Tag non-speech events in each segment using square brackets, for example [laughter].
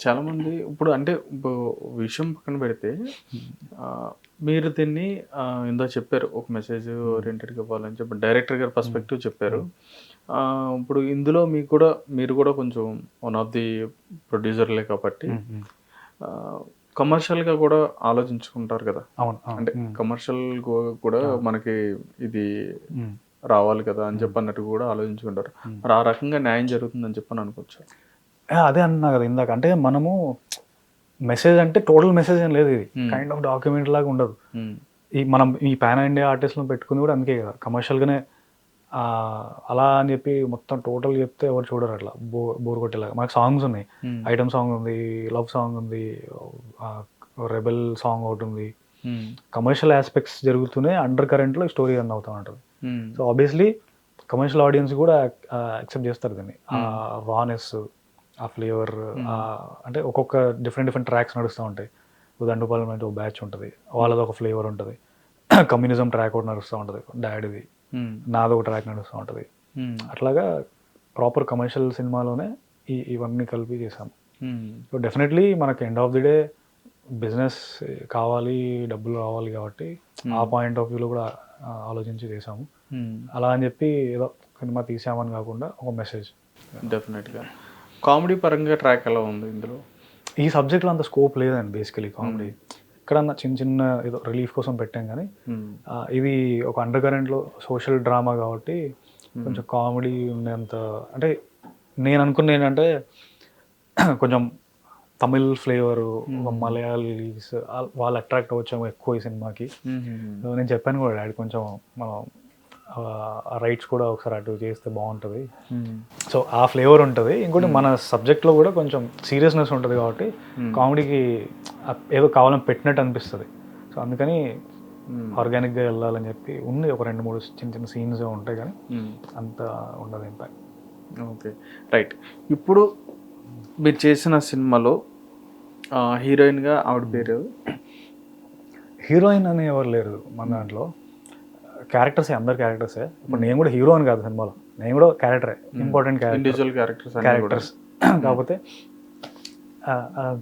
చాలా మంది ఇప్పుడు అంటే విషయం పక్కన పెడితే మీరు దీన్ని ఇందా చెప్పారు ఒక మెసేజ్ ఓరియంటెడ్గా ఇవ్వాలని చెప్పి డైరెక్టర్ గారి పర్స్పెక్టివ్ చెప్పారు. ఇప్పుడు ఇందులో మీకు కూడా మీరు కూడా కొంచెం వన్ ఆఫ్ ది ప్రొడ్యూసర్లే కాబట్టి కమర్షియల్గా కూడా ఆలోచించుకుంటారు కదా. అవును. అంటే కమర్షియల్ కూడా మనకి ఇది. రావాలి కదా అని చెప్పి అన్నట్టు కూడా ఆలోచించుకుంటారు. మరి ఆ రకంగా న్యాయం జరుగుతుందని చెప్పని అనుకోవచ్చు? అదే అన్నా కదా ఇందాక. అంటే మనము మెసేజ్ అంటే టోటల్ మెసేజ్ ఏం లేదు ఇది. Hmm. కైండ్ ఆఫ్ డాక్యుమెంట్ లాగా ఉండదు. ఉమ్, ఈ మనం ఈ పాన్ ఇండియా ఆర్టిస్ట్లను పెట్టుకుంది కూడా అందుకే కదా. కమర్షియల్గానే అలా అని చెప్పి మొత్తం టోటల్ చెప్తే ఎవరు చూడరు అట్లా. బో బోర్ కొట్టేలాగా. మనకు సాంగ్స్ ఉన్నాయి. ఐటమ్ సాంగ్ ఉంది లవ్ సాంగ్ ఉంది రెబెల్ సాంగ్ ఒకటి ఉంది. కమర్షియల్ ఆస్పెక్ట్స్ జరుగుతూనే అండర్ కరెంట్లో స్టోరీ రన్ అవుతూ ఉంటుంది. సో ఆబ్వియస్లీ కమర్షియల్ ఆడియన్స్ కూడా యాక్సెప్ట్ చేస్తారు దీన్ని. రానెస్ ఆ ఫ్లేవర్ అంటే ఒక్కొక్క డిఫరెంట్ డిఫరెంట్ ట్రాక్స్ నడుస్తూ ఉంటాయి. దండుపాలెం అంటే ఒక బ్యాచ్ ఉంటుంది. వాళ్ళది ఒక ఫ్లేవర్ ఉంటుంది. కమ్యూనిజం ట్రాక్ ఒకటి నడుస్తూ ఉంటుంది. డాడీది ఉమ్, నాది ఒక ట్రాక్ నడుస్తూ ఉంటుంది. ఉమ్, అట్లాగా ప్రాపర్ కమర్షియల్ సినిమాలోనే ఈ ఇవన్నీ కలిపి ఉమ్, సో డెఫినెట్లీ మనకి end of the day business కావాలి డబ్బులు రావాలి కాబట్టి ఆ పాయింట్ ఆఫ్ వ్యూలో కూడా ఆలోచించి చేసాము అలా అని చెప్పి ఏదో సినిమా తీసామని కాకుండా ఒక మెసేజ్ డెఫినెట్గా కామెడీ పరంగా ట్రాక్ ఎలా ఉంది ఇందులో? ఈ సబ్జెక్ట్లో అంత స్కోప్ లేదండి బేసికలీ కామెడీ ఎక్కడన్నా చిన్న చిన్న ఏదో రిలీఫ్ కోసం పెట్టాం కానీ ఆ, ఇది ఒక అండర్ కరెంట్లో సోషల్ డ్రామా కాబట్టి కొంచెం కామెడీ ఉండేంత అంటే నేను అనుకున్న ఏంటంటే [clears throat] కొంచెం తమిళ్ ఫ్లేవర్ మలయాళీస్ వాళ్ళు అట్రాక్ట్ అవ్వచ్చేమో ఎక్కువ ఈ సినిమాకి నేను చెప్పాను కూడా డాడీ కొంచెం మనం రైట్స్ కూడా ఒకసారి అటు చేస్తే బాగుంటుంది. సో ఆ ఫ్లేవర్ ఉంటుంది. ఇంకోటి మన సబ్జెక్ట్లో కూడా కొంచెం సీరియస్నెస్ ఉంటుంది కాబట్టి కామెడీకి ఏదో కావాలని పెట్టినట్టు అనిపిస్తుంది. సో అందుకని ఆర్గానిక్గా వెళ్ళాలని చెప్పి ఉంది. ఒక రెండు మూడు చిన్న చిన్న సీన్స్ ఉంటాయి కానీ. అంత ఉండదు ఇంపాక్ట్ ఓకే రైట్ ఇప్పుడు మీరు చేసిన సినిమాలో హీరోయిన్గా ఆవిడ పేరు? హీరోయిన్ అని ఎవరు లేరు మన దాంట్లో. క్యారెక్టర్సే అందరు క్యారెక్టర్సే ఇప్పుడు నేను కూడా హీరో అని కాదు సినిమాలో. నేను కూడా క్యారెక్టరే ఇంపార్టెంట్ క్యారెక్టర్ క్యారెక్టర్స్ క్యారెక్టర్స్ కాకపోతే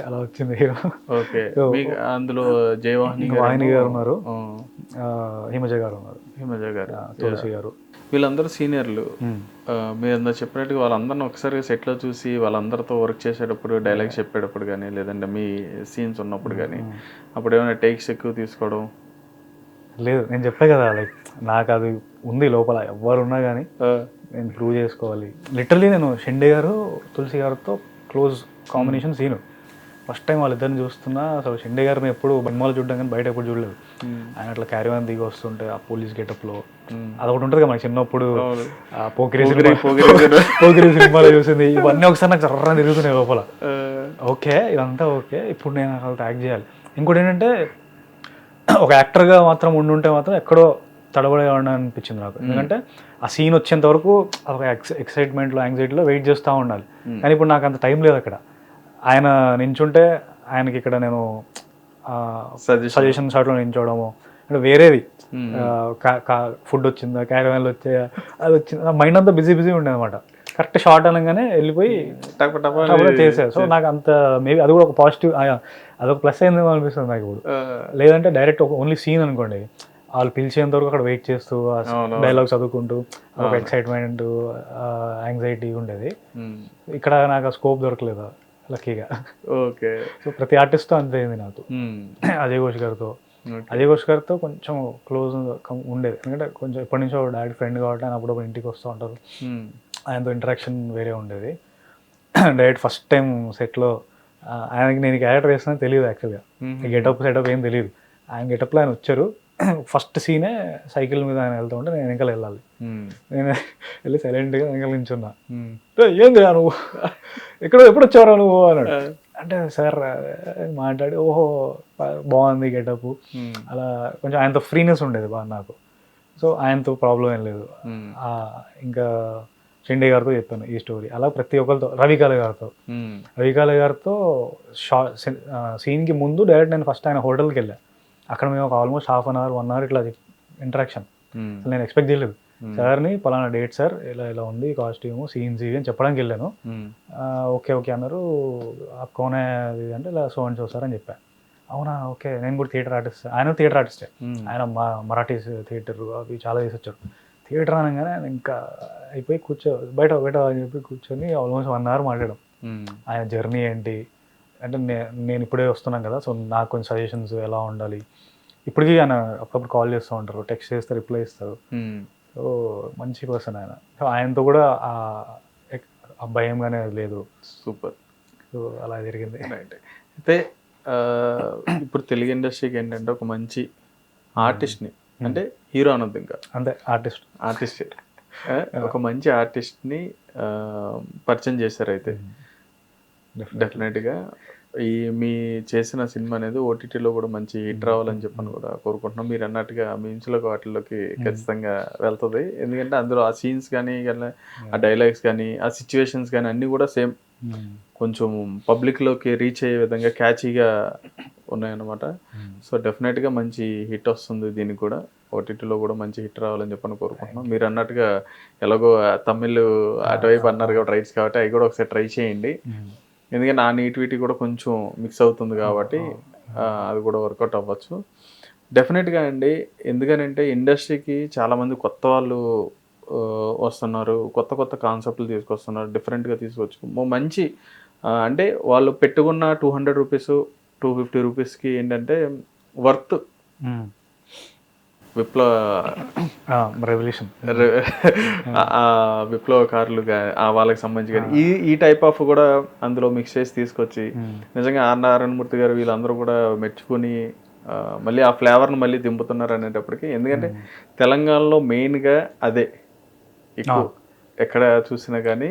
అలా వచ్చింది హీరో ఓకే. అందులో జయవాహిని వాహిని గారు ఉన్నారు. హిమజ గారు ఉన్నారు. హిమజ గారు. తులసి గారు. వీళ్ళందరూ సీనియర్లు. ఆ, మీరు అందరూ చెప్పినట్టుగా వాళ్ళందరిని ఒకసారి సెట్లో చూసి వాళ్ళందరితో వర్క్ చేసేటప్పుడు డైలాగ్స్ చెప్పేటప్పుడు కానీ లేదంటే మీ సీన్స్ ఉన్నప్పుడు కానీ అప్పుడు ఏమైనా టేక్స్ ఎక్కువ తీసుకోవడం లేదు నేను చెప్పే కదా లైక్ నాకు అది ఉంది లోపల ఎవరున్నా కానీ నేను ప్రూవ్ చేసుకోవాలి. లిటరలీ నేను షెండే గారు తులసి గారితో close combination scene first time వాళ్ళిద్దరిని చూస్తున్నా అసలు షెండే గారిని ఎప్పుడు బొమ్మలు చూడడం కానీ బయట ఎప్పుడు చూడలేదు. ఆయన అట్లా క్యారీవాన్ దిగి వస్తుంటే ఆ పోలీస్ గెటప్లో అదొకటి ఉంటుంది కదా మనకి చిన్నప్పుడు ఆ పోకిరి పోకిరి సినిమాలో చూసింది ఇవన్నీ ఒకసారి నాకు చర్రా తిరుగుతున్నాయి లోపల. ఓకే ఇదంతా ఓకే ఇప్పుడు నేను అసలు ట్యాగ్ చేయాలి. ఇంకోటి ఏంటంటే ఒక యాక్టర్గా మాత్రం ఉండుంటే మాత్రం ఎక్కడో తడబడే అనిపించింది నాకు. ఎందుకంటే ఆ సీన్ వచ్చేంత వరకు ఒక ఎక్సైట్మెంట్లో యాంగ్జైటీలో వెయిట్ చేస్తూ ఉండాలి. కానీ ఇప్పుడు నాకు అంత టైం లేదు అక్కడ. ఆయన నించుంటే ఆయనకి ఇక్కడ నేను సజెషన్ సజెషన్ షాట్లో నించోవడము అంటే వేరేది. ఫుడ్ వచ్చిందా క్యారవాన్లు వచ్చాయా అది వచ్చిందా మైండ్ అంతా బిజీ బిజీ ఉండేది అనమాట కరెక్ట్ షార్ట్ అనగానే వెళ్ళిపోయి చేశారు సో నాకు అంత మేబీ అది కూడా ఒక పాజిటివ్ అదొక ప్లస్ అయిందేమో అనిపిస్తుంది నాకు ఇప్పుడు. లేదంటే డైరెక్ట్ ఒక ఓన్లీ సీన్ అనుకోండి. వాళ్ళు పిలిచేంత వరకు అక్కడ వెయిట్ చేస్తూ డైలాగ్ చదువుకుంటూ ఒక ఎక్సైట్మెంట్ యాంగ్జైటీ ఉండేది. ఇక్కడ నాకు ఆ స్కోప్ దొరకలేదు లక్కీగా. ఓకే. సో ప్రతి ఆర్టిస్ట్తో అంతే అయింది నాకు. [clears throat] అజయ్ ఘోష్ గారితో. అజయ్ ఘోష్ గారితో కొంచెం క్లోజ్ ఉండేది. ఎందుకంటే కొంచెం ఎప్పటి నుంచో డాడీ ఫ్రెండ్ కాబట్టి ఆయన అప్పుడు ఇంటికి వస్తూ ఉంటారు. ఆయనతో ఇంటరాక్షన్ వేరే ఉండేది. డైరెక్ట్ ఫస్ట్ టైం సెట్లో ఆయనకి నేను క్యారెక్టర్ వేస్తున్నా తెలియదు యాక్చువల్గా గెటప్ సెటప్ ఏం తెలియదు. ఆయన గెటప్లో ఆయన వచ్చారు. ఫస్ట్ సీనే సైకిల్ మీద ఆయన వెళ్తూ ఉంటే నేను వెనకాల వెళ్ళాలి. నేను వెళ్ళి సైలెంట్గా వెనకాల నించున్నా "ఏయ్, ఏంది నువ్వు? ఎక్కడ ఎప్పుడు వచ్చావరా నువ్వు? అన్నాడు. అంటే సార్ మాట్లాడి ఓహో బాగుంది గెటప్ అలా కొంచెం ఆయనతో ఫ్రీనెస్ ఉండేది బాగా నాకు. సో ఆయనతో ప్రాబ్లం ఏం లేదు. ఇంకా షిండే గారితో చెప్పాను ఈ స్టోరీ. అలా ప్రతి ఒక్కరితో రవికాల గారితో. రవికాల గారితో షా సీన్కి ముందు డైరెక్ట్ నేను ఫస్ట్ ఆయన హోటల్కి వెళ్ళా. అక్కడ మేము ఒక almost half an hour one hour ఇట్లా ఇంటరాక్షన్. నేను ఎక్స్పెక్ట్ చేయలేదు. సార్ని పలానా డేట్ సార్ ఇలా ఇలా ఉంది కాస్ట్యూమ్ సీన్స్ ఇవి అని చెప్పడానికి వెళ్ళాను. ఓకే ఓకే అన్నారు. ఆ కోనే అంటే ఇలా సో అండ్ సో సార్ అని చెప్పాను అవునా ఓకే నేను కూడా థియేటర్ ఆర్టిస్ట్ ఆయన థియేటర్ ఆర్టిస్టే. ఆయన మా మరాఠీ థియేటర్ అవి చాలా చేసి వచ్చారు. థియేటర్ అనగానే ఇంకా అయిపోయి కూర్చో బయట బయట అని చెప్పి కూర్చొని ఆల్మోస్ట్ వన్ అవర్ మాట్లాడడం. ఆయన జర్నీ ఏంటి? అంటే నేను ఇప్పుడే వస్తున్నాను కదా సో నాకు కొన్ని సజెషన్స్ ఎలా ఉండాలి? ఇప్పటికీ ఆయన అప్పుడప్పుడు కాల్ చేస్తూ ఉంటారు టెక్స్ట్ చేస్తే రిప్లై ఇస్తారు. సో మంచి పర్సన్ ఆయన. సో ఆయనతో కూడా ఆ భయం కానీ లేదు. సూపర్. సో అలా జరిగింది. అయితే ఇప్పుడు తెలుగు ఇండస్ట్రీకి ఏంటంటే ఒక మంచి ఆర్టిస్ట్ని అంటే హీరో అనొద్దు ఇంకా. అంతే ఆర్టిస్ట్ ఆర్టిస్ట్ ఒక మంచి ఆర్టిస్ట్ని పరిచయం చేశారు అయితే డెఫినెట్గా. ఈ మీ చేసిన సినిమా అనేది ఓటీటీలో కూడా మంచి హిట్ రావాలని చెప్పని కూడా కోరుకుంటున్నాం. మీరు అన్నట్టుగా మీమ్స్లోకి వాటిల్లోకి ఖచ్చితంగా వెళ్తుంది. ఎందుకంటే అందులో ఆ సీన్స్ కానీ కానీ ఆ డైలాగ్స్ కానీ ఆ సిచ్యువేషన్స్ కానీ అన్నీ కూడా సేమ్ కొంచెం పబ్లిక్లోకి రీచ్ అయ్యే విధంగా క్యాచీగా ఉన్నాయన్నమాట. సో డెఫినెట్గా మంచి హిట్ వస్తుంది దీనికి కూడా. ఓటీటీలో కూడా మంచి హిట్ రావాలని చెప్పని కోరుకుంటున్నాం. మీరు అన్నట్టుగా ఎలాగో తమిళ్ అటువైపు అన్నారు కాబట్టి రైట్స్ కాబట్టి అవి కూడా ఒకసారి ట్రై చేయండి. ఎందుకంటే ఆ నీటివిటీ కూడా కొంచెం మిక్స్ అవుతుంది కాబట్టి ఆ, అది కూడా వర్కౌట్ అవ్వచ్చు. డెఫినెట్గా అండి. ఎందుకనంటే ఇండస్ట్రీకి చాలామంది కొత్త వాళ్ళు వస్తున్నారు కొత్త కొత్త కాన్సెప్ట్లు తీసుకొస్తున్నారు డిఫరెంట్గా తీసుకొచ్చు. మంచి అంటే వాళ్ళు పెట్టుకున్న two hundred rupees two fifty రూపీస్కి ఏంటంటే వర్త్ విప్లవ రెవల్యూషన్ విప్లవకారులు వాళ్ళకి సంబంధించి కానీ ఈ ఈ టైప్ ఆఫ్ కూడా అందులో మిక్స్ చేసి తీసుకొచ్చి నిజంగా ఆర్ నారాయణమూర్తి గారు వీళ్ళందరూ కూడా మెచ్చుకొని మళ్ళీ ఆ ఫ్లేవర్ను మళ్ళీ దింపుతున్నారు అనేటప్పటికి. ఎందుకంటే తెలంగాణలో మెయిన్గా అదే. ఎక్కువ. ఎక్కడ చూసినా కానీ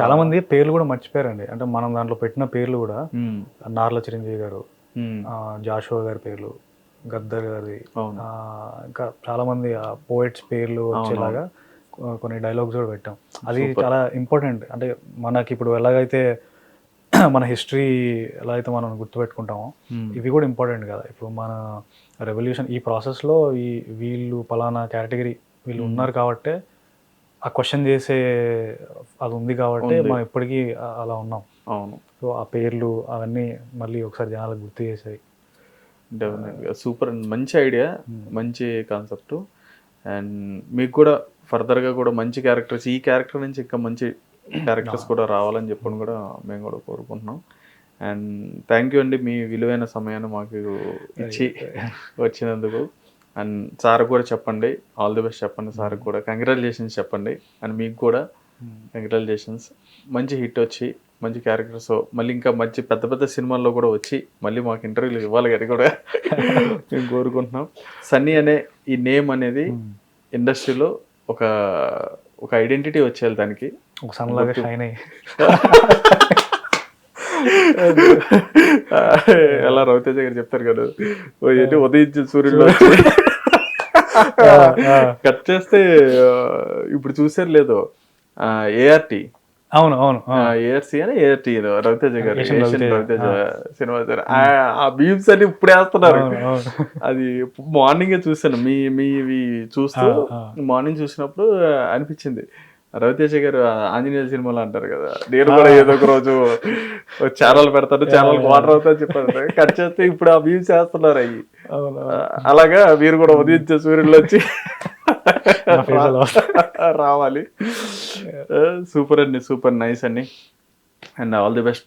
చాలా మంది పేర్లు కూడా మర్చిపోయారండి. అంటే మనం దాంట్లో పెట్టిన పేర్లు కూడా నార్ల చిరంజీవి గారు జాషువా గారి పేర్లు గద్దర్ గారి ఇంకా చాలా మంది పోయిట్స్ పేర్లు వచ్చేలాగా కొన్ని డైలాగ్స్ కూడా పెట్టాం. అది చాలా ఇంపార్టెంట్ అంటే మనకి ఇప్పుడు ఎలాగైతే [clears throat] మన హిస్టరీ ఎలా అయితే మనం గుర్తుపెట్టుకుంటామో ఇవి కూడా ఇంపార్టెంట్ కదా. ఇప్పుడు మన రెవల్యూషన్ ఈ ప్రాసెస్లో ఈ వీళ్ళు పలానా కేటగిరీ వీళ్ళు ఉన్నారు కాబట్టే ఆ క్వశ్చన్ చేసే అది ఉంది కాబట్టి మనం ఇప్పటికీ అలా ఉన్నాం. అవును. సో ఆ పేర్లు అవన్నీ మళ్ళీ ఒకసారి జనాలకు గుర్తు చేసాయి డెఫినెట్గా సూపర్ అండ్. మంచి ఐడియా మంచి కాన్సెప్ట్ అండ్ మీకు కూడా ఫర్దర్గా కూడా మంచి క్యారెక్టర్స్ ఈ క్యారెక్టర్ నుంచి ఇంకా మంచి క్యారెక్టర్స్ కూడా రావాలని చెప్పని కూడా మేము కూడా కోరుకుంటున్నాం. అండ్ థ్యాంక్ యూ అండి మీ విలువైన సమయాన్ని మాకు ఇచ్చి వచ్చినందుకు. అండ్ సార్ కూడా చెప్పండి. ఆల్ ది బెస్ట్ చెప్పండి సార్ కూడా. కంగ్రాచులేషన్స్ చెప్పండి. అండ్ మీకు కూడా కంగ్రాచులేషన్స్. మంచి హిట్ వచ్చి మంచి క్యారెక్టర్స్. మళ్ళీ ఇంకా మంచి పెద్ద పెద్ద సినిమాల్లో కూడా వచ్చి మళ్ళీ మాకు ఇంటర్వ్యూలు ఇవ్వాలి కానీ కూడా. [laughs] మేము కోరుకుంటున్నాం. సన్నీ అనే ఈ నేమ్ అనేది ఇండస్ట్రీలో ఒక ఒక ఐడెంటిటీ వచ్చేయాలి దానికి. ఒక సన్ లాగా షైన్ అయ్యి. [laughs] ఎలా రవితేజ గారు చెప్తారు కదా. ఏంటి ఉదయించిన సూర్యుడు కట్ చేస్తే ఇప్పుడు చూసారు లేదో. ఏఆర్టీ అవును అవును ఆ. ఏఆర్సీ అని ఏఆర్టీ రవితేజ గారు. రవితేజ, సినిమా ఆ బీమ్స్ అని ఇప్పుడు వేస్తున్నారు. అది మార్నింగే చూసాను మీ మీవి చూస్తూ మార్నింగ్ చూసినప్పుడు అనిపించింది. రవితేజ గారు ఆంజనేయ సినిమాలో అంటారు కదా. నేను కూడా ఏదో ఒక రోజు ఛానల్ పెడతాను ఛానల్ వాటర్ అవుతా చెప్పారు కట్ చేస్తే ఇప్పుడు ఆ వ్యూస్ వేస్తున్నారు అవి అలాగా మీరు కూడా ఉదయించే సూర్యుడు వచ్చి రావాలి. సూపర్ అండి సూపర్ నైస్ అండి. And all the best